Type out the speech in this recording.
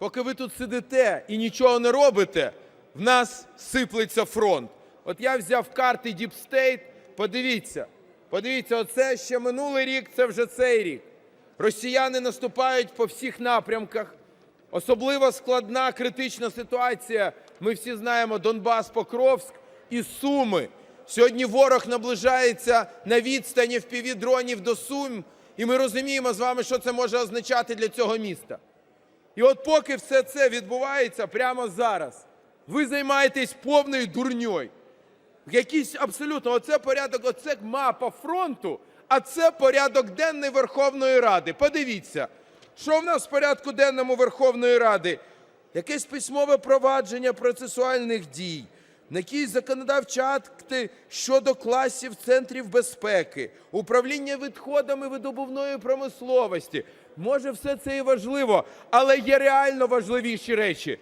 поки ви тут сидите і нічого не робите, в нас сиплеться фронт. От я взяв карти Deep State, подивіться, подивіться, оце ще минулий рік, це вже цей рік. Росіяни наступають по всіх напрямках. Особливо складна критична ситуація. Ми всі знаємо Донбас, Покровськ і Суми. Сьогодні ворог наближається на відстані впівдронів до Сум, і ми розуміємо з вами, що це може означати для цього міста. І от поки все це відбувається прямо зараз, ви займаєтесь повною дурньою. Якийсь абсолютно, оце порядок, оце мапа фронту, а це порядок денний Верховної Ради. Подивіться, що в нас в порядку денному Верховної Ради? Якесь письмове провадження процесуальних дій, якісь законодавчі акти щодо класів центрів безпеки, управління відходами видобувної промисловості. Може, все це і важливо, але є реально важливіші речі.